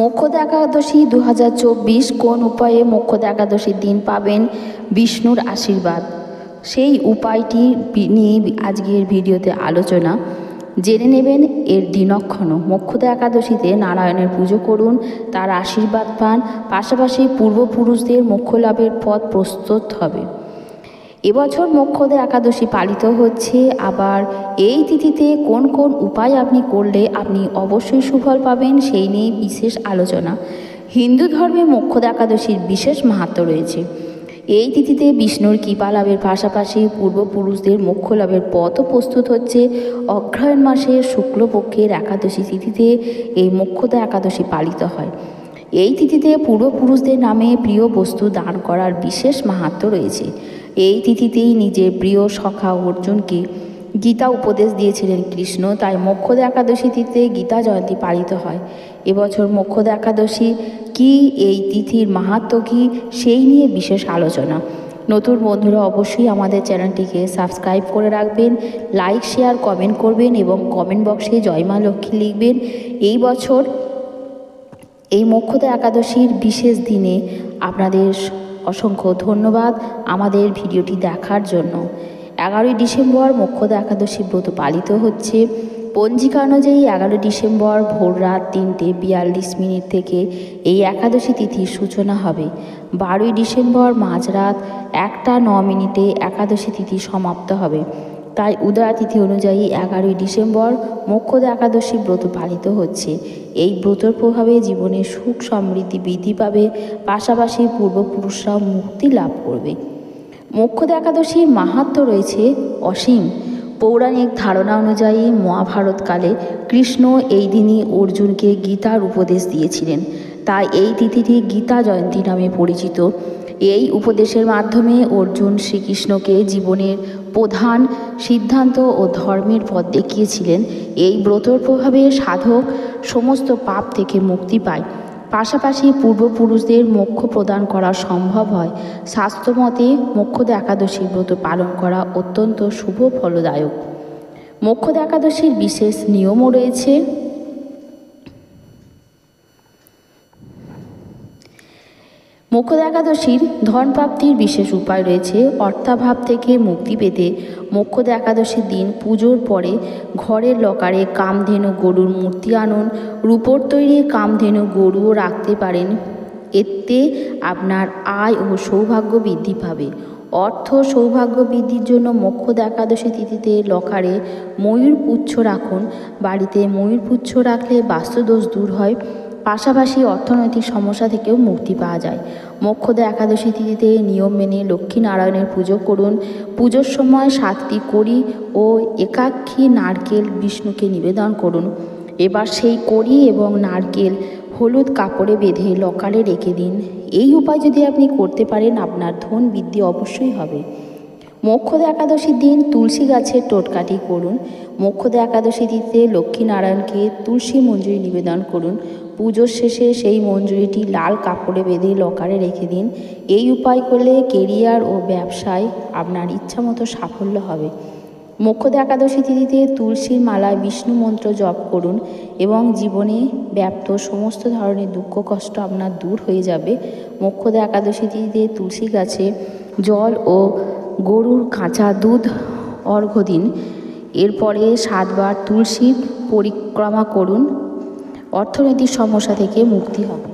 মোক্ষদা একাদশী দু হাজার চব্বিশ কোন উপায়ে মোক্ষদা একাদশীর দিন পাবেন বিষ্ণুর আশীর্বাদ? সেই উপায়টি নিয়ে আজকের ভিডিওতে আলোচনা। জেনে নেবেন এর দিনক্ষণ। মোক্ষদা একাদশীতে নারায়ণের পুজো করুন, তার আশীর্বাদ পান, পাশাপাশি পূর্বপুরুষদের মোক্ষ লাভের পথ প্রস্তুত হবে। এবছর মোক্ষদা একাদশী পালিত হচ্ছে। আবার এই তিথিতে কোন কোন উপায় আপনি করলে আপনি অবশ্যই সুফল পাবেন সেই নিয়ে বিশেষ আলোচনা। হিন্দু ধর্মে মোক্ষদা একাদশীর বিশেষ মাহাত্ম রয়েছে। এই তিথিতে বিষ্ণুর কৃপা লাভের পাশাপাশি পূর্বপুরুষদের মোক্ষ লাভের পথও প্রস্তুত হচ্ছে। অগ্রহায়ণ মাসের শুক্লপক্ষের একাদশী তিথিতে এই মোক্ষদা একাদশী পালিত হয়। এই তিথিতে পূর্বপুরুষদের নামে প্রিয় বস্তু দান করার বিশেষ মাহাত্ম রয়েছে। এই তিথিতেই নিজের প্রিয় সখা অর্জুনকে গীতা উপদেশ দিয়েছিলেন কৃষ্ণ। তাই মোক্ষদা একাদশী তিথিতে গীতা জয়ন্তী পালিত হয়। এবছর মোক্ষদা একাদশী কি এই তিথির মাহাত্ম কি সেই নিয়ে বিশেষ আলোচনা। নতুন বন্ধুরা অবশ্যই আমাদের চ্যানেলটিকে সাবস্ক্রাইব করে রাখবেন, লাইক, শেয়ার, কমেন্ট করবেন এবং কমেন্ট বক্সে জয় মা লক্ষ্মী লিখবেন। এই বছর এই মোক্ষদা একাদশীর বিশেষ দিনে আপনাদের অসংখ্য ধন্যবাদ আমাদের ভিডিওটি দেখার জন্য। এগারোই ডিসেম্বর মোক্ষদা একাদশী ব্রত পালিত হচ্ছে। পঞ্জিকা অনুযায়ী এগারোই ডিসেম্বর ভোর রাত তিনটে বিয়াল্লিশ মিনিট থেকে এই একাদশী তিথির সূচনা হবে। বারোই ডিসেম্বর মাঝরাত একটা ন মিনিটে একাদশী তিথি সমাপ্ত হবে। তাই উদয়া তিথি অনুযায়ী এগারোই ডিসেম্বর মোক্ষদা একাদশী ব্রত পালিত হচ্ছে। এই ব্রতর প্রভাবে জীবনে সুখ সমৃদ্ধি বৃদ্ধি পাবে, পাশাপাশি পূর্বপুরুষরাও মুক্তি লাভ করবে। মোক্ষদা একাদশীর মাহাত্ম রয়েছে অসীম। পৌরাণিক ধারণা অনুযায়ী মহাভারতকালে কৃষ্ণ এই দিনই অর্জুনকে গীতার উপদেশ দিয়েছিলেন। তাই এই তিথিটি গীতা জয়ন্তী নামে পরিচিত। এই উপদেশের মাধ্যমে অর্জুন শ্রীকৃষ্ণকে জীবনের প্রধান সিদ্ধান্ত ও ধর্মের পথ দেখিয়েছিলেন। এই ব্রতর প্রভাবে সাধক সমস্ত পাপ থেকে মুক্তি পায়। পাশাপাশি পূর্বপুরুষদের মোক্ষ প্রদান করা সম্ভব হয়। স্বাস্থ্যমতে মোক্ষদা একাদশী ব্রত পালন করা অত্যন্ত শুভ ফলদায়ক। মোক্ষদা একাদশীর বিশেষ নিয়মও রয়েছে। মোক্ষদা একাদশীর ধন প্রাপ্তির বিশেষ উপায় রয়েছে অর্থাভাব থেকে মুক্তি পেতে। মোক্ষদা একাদশীর দিন পুজোর পরে ঘরের লকারে কামধেনু গরুর মূর্তি আনুন। রূপোর তৈরি কামধেনু গরুও রাখতে পারেন। এতে আপনার আয় ও সৌভাগ্য বৃদ্ধি পাবে। অর্থ সৌভাগ্য বৃদ্ধির জন্য মোক্ষদা একাদশী তিথিতে লকারে ময়ূর পুচ্ছ রাখুন। বাড়িতে ময়ূর পুচ্ছ রাখলে বাস্তুদোষ দূর হয়। পাশাপাশি অর্থনৈতিক সমস্যা থেকেও মুক্তি পাওয়া যায়। মোক্ষদা একাদশী তিথিতে নিয়ম মেনে লক্ষ্মীনারায়ণের পুজো করুন। পুজোর সময় সাতটি কড়ি ও একাক্ষী নারকেল বিষ্ণুকে নিবেদন করুন। এবার সেই কড়ি এবং নারকেল হলুদ কাপড়ে বেঁধে লকারে রেখে দিন। এই উপায় যদি আপনি করতে পারেন, আপনার ধন বৃদ্ধি অবশ্যই হবে। মোক্ষদা একাদশীর দিন তুলসী গাছের টোটকাটি করুন। মোক্ষদা একাদশী তিথিতে লক্ষ্মীনারায়ণকে তুলসী মঞ্জুরি নিবেদন করুন। পুজোর শেষে সেই মঞ্জুরিটি লাল কাপড়ে বেঁধে লকারে রেখে দিন। এই উপায় করলে কেরিয়ার ও ব্যবসায় আপনার ইচ্ছামতো সাফল্য হবে। মোক্ষদা একাদশী তিথিতে তুলসীর মালায় বিষ্ণু মন্ত্র জপ করুন এবং জীবনে ব্যাপ্ত সমস্ত ধরনের দুঃখ, কষ্ট আপনার দূর হয়ে যাবে। মোক্ষদা একাদশী তিথিতে তুলসী গাছে জল ও গরুর কাঁচা দুধ অর্ঘ্য দিন। এরপরে সাতবার তুলসী পরিক্রমা করুন। অর্থনৈতিক সমস্যা থেকে মুক্তি হবে।